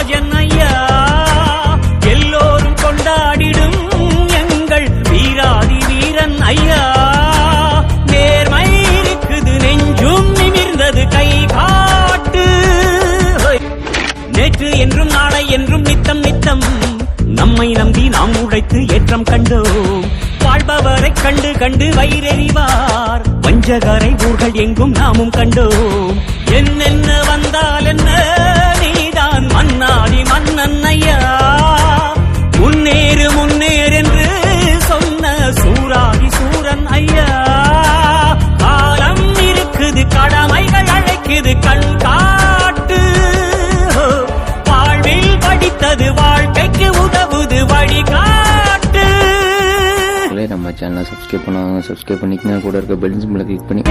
ராஜன் ஐயா எல்லோரும் கொண்டாடிடும் எங்கள் வீராதி வீரன் ஐயா. நேர்மை இருக்குது நெஞ்சும் நிமிர்ந்தது கை காட்டு நேற்று என்றும் நாளை என்றும் நித்தம் நித்தம். நம்மை நம்பி நாம் உழைத்து ஏற்றம் கண்டோம். வாழ்பவரை கண்டு கண்டு வயிறெறிவார். வஞ்சகரை ஊர்கள் எங்கும் நாமும் கண்டோம். என்னென்ன கடமைகள் அழைக்குது கண் காட்டு வாழ்வில் படித்தது வாழ்க்கைக்கு உதவுது வழிகாட்டு. நம்ம சேனலை சப்ஸ்கிரைப் பண்ணாங்க சப்ஸ்கிரைப் பண்ணிக்கங்க. கூட இருக்க பெல் சிம்பிளை கிளிக் பண்ணி